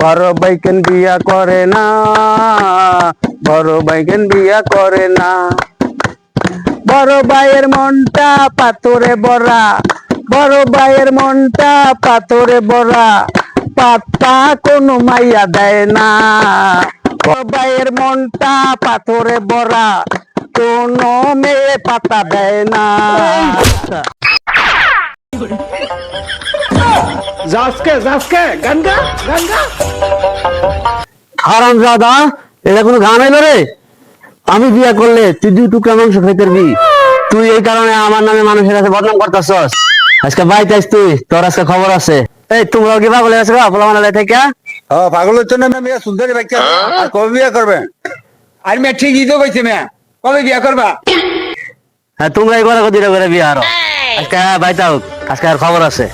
বড় বাইকেন বিয়া করে না, বড় বাইকেন বিয়া করে না। বড় ভাইয়ের মনটা পাথরে ভরা, বড় ভাইয়ের মনটা পাথরে ভরা, পাত্তা কোনো মাইয়া দেয় না। বড় ভাইয়ের মনটা পাথরে ভরা, কোনো মেয়ে পাতা দেয় না। যাসকে যাসকে গঙ্গা গঙ্গা। হারাম দাদা এটা কোনো গান এলো রে? আমি বিয়া করলে তুই দুই টুকরা মাংস খাইতে পারবি তুই এই কারণে আমার নামে মানুষের কাছে বদনাম করতেছস। আজকে বাইতে আইস তুই তোর আজকে খবর আছে। এই তোমরা কি পাগল আছে গা পোলা মানে থেকে? ও পাগলের না মেয়ে? সুন্দরী ব্যক্তি আর কবে বিয়া করবে? আর মেয়ে ঠিকই তো কইছে মেয়ে। কবে বিয়া করবা? হ্যাঁ তোমরা এই করে দিলে করে বিয়া আরও আজকে বাইতে হোক আজকে আর খবর আছে।